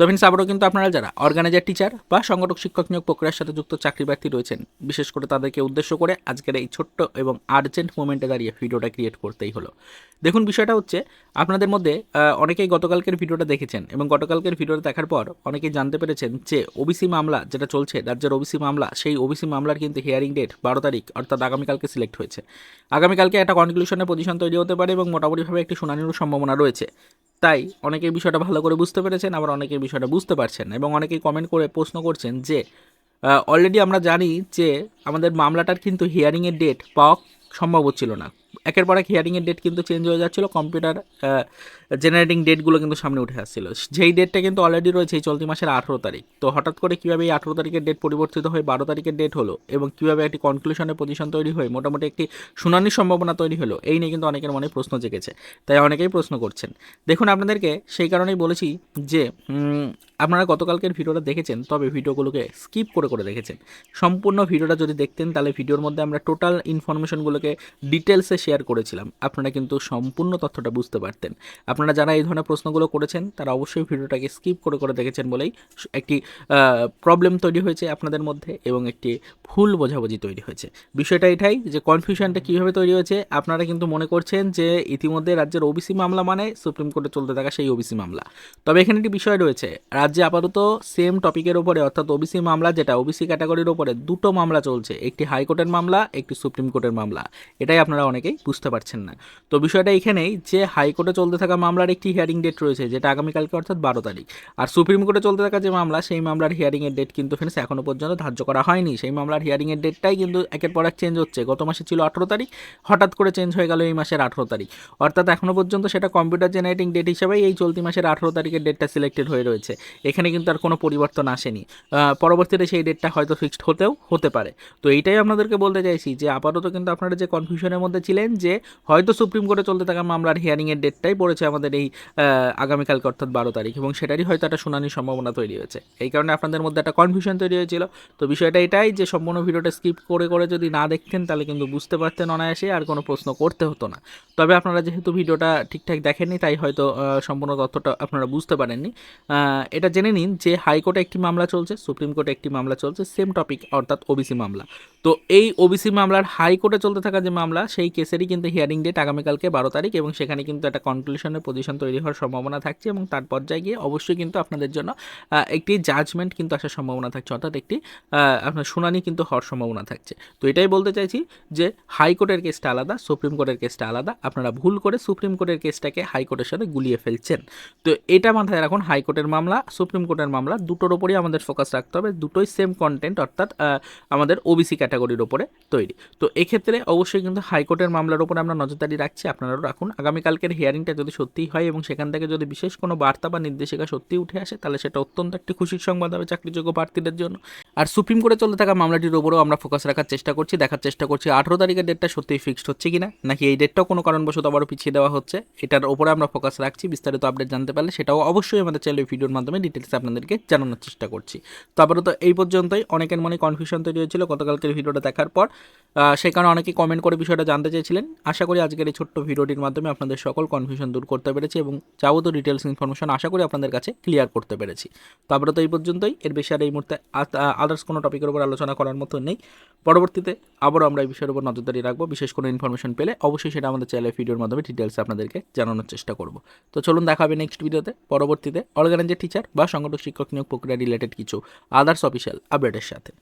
তো ফ্রেন্ডস আবারও কিন্তু আপনারা যারা অর্গানাইজার, টিচার বা সংগঠক, শিক্ষক নিয়োগ প্রক্রিয়ার সাথে যুক্ত চাকরি প্রার্থী রয়েছেন, বিশেষ করে তাদেরকে উদ্দেশ্য করে আজকের এই ছোট্ট এবং আর্জেন্ট মোমেন্টে দাঁড়িয়ে ভিডিওটা ক্রিয়েট করতেই হলো। দেখুন, বিষয়টা হচ্ছে আপনাদের মধ্যে অনেকেই গতকালকের ভিডিওটা দেখেছেন এবং গতকালকের ভিডিওটা দেখার পর অনেকেই জানতে পেরেছেন যে ওবিসি মামলা যেটা চলছে, রাজ্যের ওবিসি মামলা, সেই ওবিসি মামলার কিন্তু হিয়ারিং ডেট বারো তারিখ, অর্থাৎ আগামীকালকে সিলেক্ট হয়েছে। আগামীকালকে একটা কনক্লুশনের পজিশন তৈরি হতে পারে এবং মোটামুটিভাবে একটি শুনানিরও সম্ভাবনা রয়েছে। তাই অনেকে বিষয়টা ভালো করে বুঝতে পেরেছেন, আবার অনেকে বিষয়টা বুঝতে পারছেন এবং অনেকে কমেন্ট করে প্রশ্ন করছেন যে অলরেডি আমরা জানি যে আমাদের মামলাটার কিন্তু হিয়ারিংয়ের ডেট পাওয়া সম্ভব হচ্ছিল না। একের পর এক হিয়ারিংয়ের ডেট কিন্তু চেঞ্জ হয়ে যাচ্ছিল কম্পিউটার জেনারেটিং ডেটগুলো কিন্তু সামনে উঠে আসছিল। যেই ডেটটা কিন্তু অলরেডি রয়েছে এই চলতি মাসের আঠেরো তারিখ। তো হঠাৎ করে কীভাবে এই আঠেরো তারিখের ডেট পরিবর্তিত হয়ে বারো তারিখের ডেট হলো এবং কীভাবে একটি কনক্লুশনের পজিশন তৈরি হয়ে মোটামুটি একটি শুনানির সম্ভাবনা তৈরি হলো, এই নিয়ে কিন্তু অনেকের মনে প্রশ্ন জেগেছে। তাই অনেকেই প্রশ্ন করছেন। দেখুন, আপনাদেরকে সেই কারণেই বলেছি যে আপনারা গতকালকের ভিডিওটা দেখেছেন, তবে ভিডিওগুলোকে স্কিপ করে করে দেখেছেন। সম্পূর্ণ ভিডিওটা যদি দেখতেন, তাহলে ভিডিওর মধ্যে আমরা টোটাল ইনফরমেশনগুলোকে ডিটেলসে শেয়ার করেছিলাম। আপনারা কিন্তু সম্পূর্ণ তথ্যটা বুঝতে পারতেন। আপনারা যারা এই ধরনের প্রশ্নগুলো করেছেন, তারা অবশ্যই ভিডিওটাকে স্কিপ করে করে দেখেছেন বলেই একটি প্রবলেম তৈরি হয়েছে আপনাদের মধ্যে এবং একটি ভুল বোঝাবুঝি তৈরি হয়েছে। বিষয়টা এটাই যে কনফিউশনটা কীভাবে তৈরি হয়েছে, আপনারা কিন্তু মনে করছেন যে ইতিমধ্যে রাজ্যের ওবিসি মামলা মানে সুপ্রিম কোর্টে চলতে থাকা সেই ওবিসি মামলা। তবে এখানে একটি বিষয় রয়েছে, রাজ্যে আপাতত সেম টপিকের উপরে অর্থাৎ ওবিসি মামলা যেটা ওবিসি ক্যাটাগরির উপরে দুটো মামলা চলছে, একটি হাইকোর্টের মামলা, একটি সুপ্রিম কোর্টের মামলা। এটাই আপনারা অনেকেই বুঝতে পারছেন না। তো বিষয়টা এখানেই যে হাইকোর্টে চলতে থাকা মামলার একটি হিয়ারিং ডেট রয়েছে, যেটা আগামীকালকে অর্থাৎ বারো তারিখ। আর সুপ্রিম কোর্টে চলতে থাকা যে মামলা, সেই মামলার হিয়ারিংয়ের ডেট কিন্তু ফ্রেন্ডস এখনও পর্যন্ত ধার্য করা হয়নি। সেই মামলার হিয়ারিংয়ের ডেটটাই কিন্তু একের পর এক চেঞ্জ হচ্ছে। গত মাসে ছিল আঠেরো তারিখ, হঠাৎ করে চেঞ্জ হয়ে গেল এই মাসের আঠেরো তারিখ। অর্থাৎ এখনও পর্যন্ত সেটা কম্পিউটার জেনারেটিং ডেট হিসেবেই এই চলতি মাসের আঠেরো তারিখের ডেটটা সিলেক্টেড হয়ে রয়েছে। এখানে কিন্তু আর কোনো পরিবর্তন আসেনি। পরবর্তীতে সেই ডেটটা হয়তো ফিক্সড হতেও হতে পারে। তো এইটাই আপনাদেরকে বলতে চাইছি যে আপাতত কিন্তু আপনারা যে কনফিউশনের মধ্যে ছিলেন যে হয়তো সুপ্রিম কোর্টে চলতে থাকা মামলার হিয়ারিংয়ের ডেটটাই পড়েছে আমাদের এই আহ, আগামীকালকে অর্থাৎ বারো তারিখ এবং সেটারই হয়তো একটা শুনানির সম্ভাবনা তৈরি হয়েছে। এই কারণে আপনাদের মধ্যে একটা কনফিউশন তৈরি হয়েছিল। তো বিষয়টা এটাই যে সম্পূর্ণ ভিডিওটা স্কিপ করে করে যদি না দেখতেন তাহলে কিন্তু বুঝতে পারতেন অনায়াসে আর কোনো প্রশ্ন করতে হতো না। তবে আপনারা যেহেতু ভিডিওটা ঠিকঠাক দেখেননি তাই হয়তো সম্পূর্ণ তথ্যটা আপনারা বুঝতে পারেননি। এটা জেনে নিন যে হাইকোর্টে একটি মামলা চলছে সুপ্রিম কোর্টে একটি মামলা চলছে সেম টপিক অর্থাৎ ওবিসি মামলা। তো এই ওবিসি মামলার হাইকোর্টে চলতে থাকা যে মামলা, সেই কেসেরই কিন্তু হিয়ারিং ডেট আগামীকালকে বারো তারিখ এবং সেখানে কিন্তু একটা কনক্লুশনের পজিশন তৈরি হওয়ার সম্ভাবনা থাকছে এবং তার পর্যায়ে গিয়ে অবশ্যই কিন্তু আপনাদের জন্য একটি জাজমেন্ট কিন্তু আসার সম্ভাবনা থাকছে, অর্থাৎ একটি আপনার শুনানি কিন্তু হওয়ার সম্ভাবনা থাকছে। তো এটাই বলতে চাইছি যে হাইকোর্টের কেসটা আলাদা, সুপ্রিম কোর্টের কেসটা আলাদা, আপনারা ভুল করে সুপ্রিম কোর্টের কেসটাকে হাইকোর্টের সাথে গুলিয়ে ফেলছেন। তো এটা মাথায় রাখুন হাইকোর্টের মামলা, সুপ্রিম কোর্টের মামলা, দুটোর ওপরেই আমাদের ফোকাস রাখতে হবে, দুটোই সেম কন্টেন্ট অর্থাৎ আমাদের ওবিসি ক্যাটাগরির ওপরে তৈরি। তো এক্ষেত্রে অবশ্যই কিন্তু হাইকোর্টের মামলার উপরে আমরা নজরদারি রাখছি, আপনারাও রাখুন। আগামীকালকের হিয়ারিংটা যদি সত্যিই হয় এবং সেখান থেকে যদি বিশেষ কোনো বার্তা বা নির্দেশিকা সত্যি উঠে আসে, তাহলে সেটা অত্যন্ত একটি খুশির সংবাদ হবে চাকরিযোগ্য প্রার্থীদের জন্য। আর সুপ্রিম কোর্টে চলতে থাকা মামলাটির উপরেও আমরা ফোকাস রাখার চেষ্টা করছি, দেখার চেষ্টা করছি আঠেরো তারিখের ডেটটা সত্যিই ফিক্সড হচ্ছে কিনা, নাকি এই ডেটটাও কোনো কারণবশত আবারও পিছিয়ে দেওয়া হচ্ছে, এটার উপরে আমরা ফোকাস রাখছি, বিস্তারিত আপডেট জানতে পারলে সেটাও অবশ্যই আমাদের চ্যানেল ভিডিওর মাধ্যমে ডিটেলস আপনাদেরকে জানানোর চেষ্টা করছি। তারপরে তো এই পর্যন্তই, অনেকের মনে কনফিউশন তৈরি হয়েছিল, গতকালকের ভিডিওটা দেখার পর সেই কারণে অনেকেই কমেন্ট করে বিষয়টা জানতে চেয়েছিলেন। আশা করি আজকের এই ছোট্ট ভিডিওটির মাধ্যমে আপনাদের সকল কনফিউশন দূর করতে পেরেছি এবং যাবতীয় ডিটেলস ইনফরমেশন আশা করি আপনাদের কাছে ক্লিয়ার করতে পেরেছি। তো আপাতত এই পর্যন্তই। এর বেশি আর এই মুহূর্তে আদার্স কোনো টপিকের উপর আলোচনা করার মতো নেই। পরবর্তীতে আবারও আমরা এই বিষয়ের উপর নজরদারি রাখব। বিশেষ কোনো ইনফরমেশন পেলে অবশ্যই সেটা আমাদের চ্যানেলের ভিডিওর মাধ্যমে ডিটেলস আপনাদেরকে জানানোর চেষ্টা করব। তো চলুন দেখা হবে নেক্সট ভিডিওতে পরবর্তীতে অর্গানাইজার টিচার বা সংগঠক শিক্ষক নিয়োগ প্রক্রিয়া রিলেটেড কিছু আদার্স অফিসিয়াল আপডেটের সাথে।